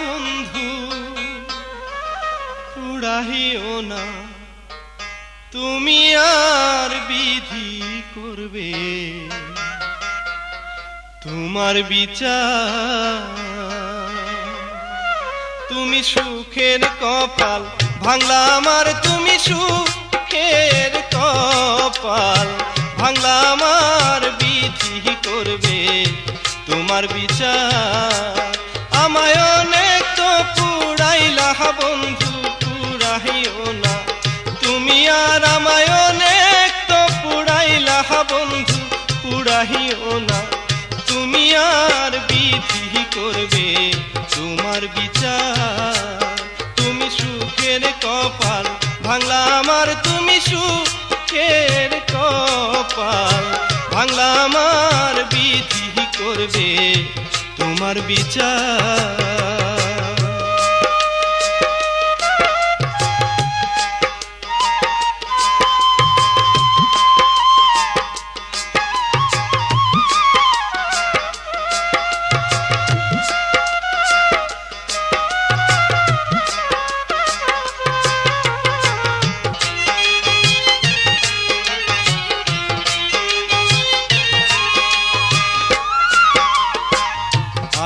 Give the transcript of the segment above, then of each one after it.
বন্ধু, উড়াহিও না। তুমি আর বিধি করবে, তোমার বিচার। তুমি সুখের কপাল, ভাঙলা আমার, তুমি সুখের কপাল, ভাঙলা আমার, বিধি করবে, তোমার বিচার। আমায় অনেক তো পুরাইলা বন্ধু পুরাইও না। তুমি আর আমায় অনেক তো পুরাইলা বন্ধু পুরাইও না। তুমি আর বিধি করবে তোমার বিচার। তুমি সুখের কপাল ভাঙলা আমার তুমি সুখের কপাল। ভাঙলা আমার বিধি করবে তোমার বিচার।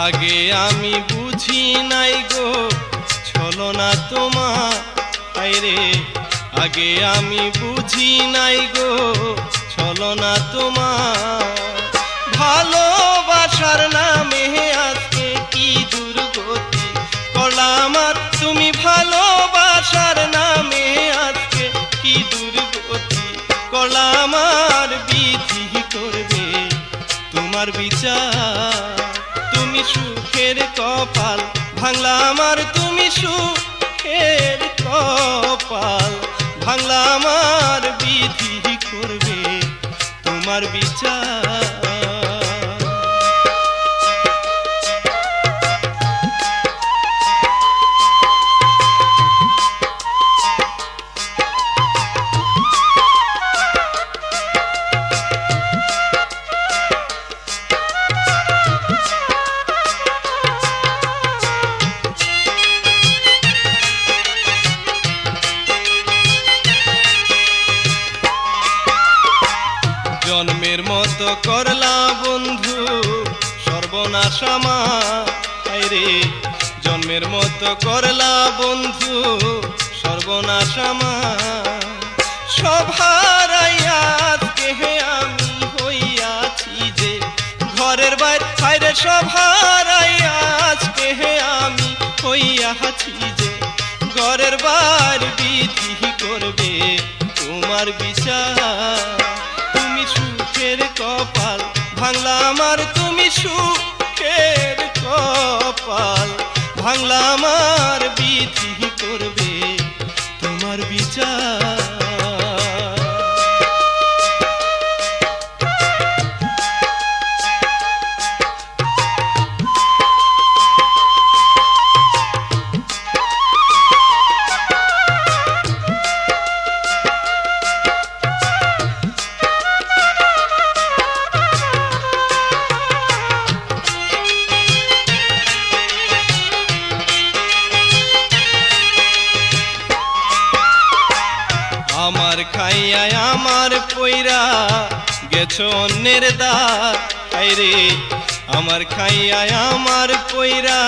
আগে আমি বুঝি নাই গো, ছলো না তোমার। রে, আগে আমি বুঝি নাই গো, ছলো না তোমার। ভালোবাসার নামে আজকে কি দুর্গতি? করলাম আর তুমি ভালোবাসার নামে আজকে কি দুর্গতি? করলাম আর বিধি করবে তোমার বিচার। তুমি সুখের কপাল ভাঙলা আমার তুমি সুখের কপাল ভাঙলা আমার বিধি করবে তোমার বিচার। আমার রে জন্মের মতো করলা বন্ধু, সর্বনাশ আমার। সভার আজকে আমি হইয়াছি যে, ঘরের বাইরে। বাইরে সভার আজকে আমি হইয়াছি যে, ঘরের বার বিধি করবে তোমার বিচার। তুমি সুখের কপাল ভাঙলা আমার, তুমি সুখের কপাল ভাঙলা আমার বিধি করবে। তোমার বিচার খাইয়া আমার পইরা গেছো অন্যের দ্বার। রে, আমার খাইয়া আমার পইরা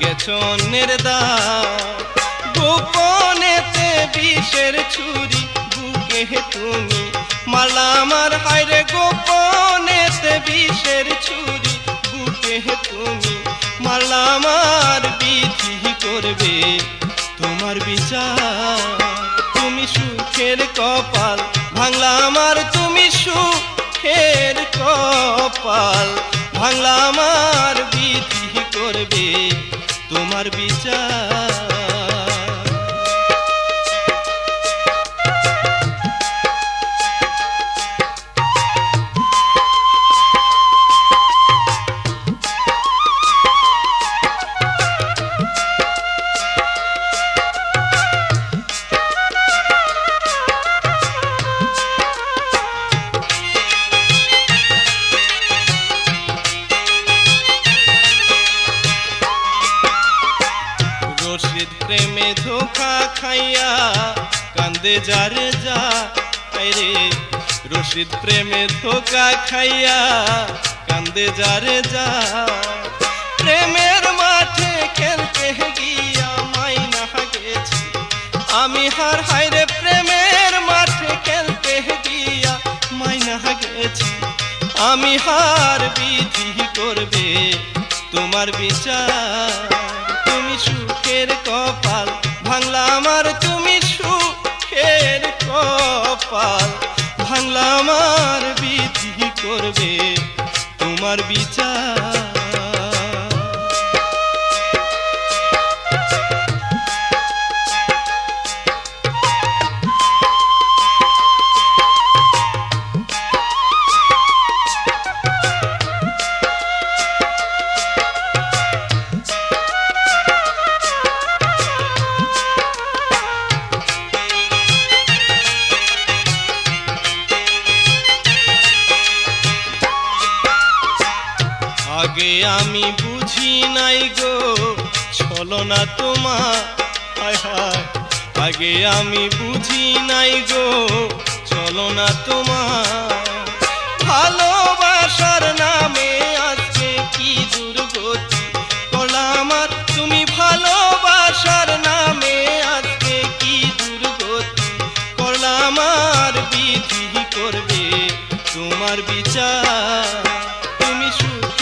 গেছো অন্যের দ্বার। গোপনেতে বিষের ছুরি, বুকে তুমি মালা আমার। হায়রে গোপনেতে বিষের ছুরি, বুকে তুমি মালা আমার। বিধি করবে তোমার বিচার। তুমি সুখের কপাল ভাঙলা আমার তুমি সুখের কপাল ভাঙলা আমার বিধি করবে তোমার বিচার যারে যা রে, রশিদ প্রেমে ধোকা খাইয়া কান্দে যারে যা। প্রেমের মাঠে খেলতে গিয়া মাইনা গেছি আমি হার হাইরে প্রেমের মাঠে খেলতে গিয়া মাইনা আমি হার বিধি করবে তোমার বিচার, তুমি সুখের কপাল ভাঙলা আমার তুমি তোমার বিচার আগে আমি বুঝি নাই গো ছলো না তোমার আগে আমি বুঝি নাই গো চলো না তোমার। ভালোবাসার নামে আজকে কি দুর্গতি? করলাম আর তুমি ভালোবাসার নামে আজকে কি দুর্গতি? করলাম আর বিধি করবে তোমার বিচার। তুমি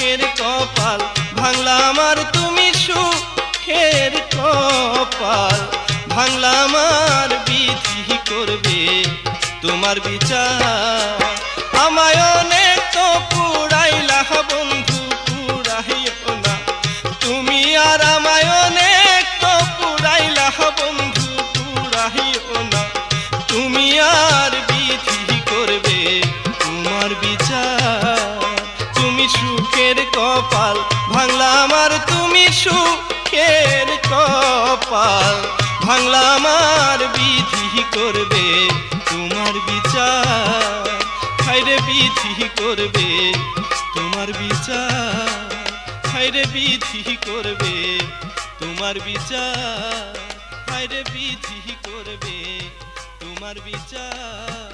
সুখের কপাল, ভাঙলা আমার তুমি সুখের কপাল, ভাঙলা আমার বিধি করবে তোমার বিচার। আমায় অনেক তো সুখের কপাল ভাঙলাম আর তুমি সুখের কপাল। ভাঙলাম আর বিধি করবে তোমার বিচার। বিধি করবে তোমার বিচার। বিধি করবে তোমার বিচার। বিধি করবে তোমার বিচার।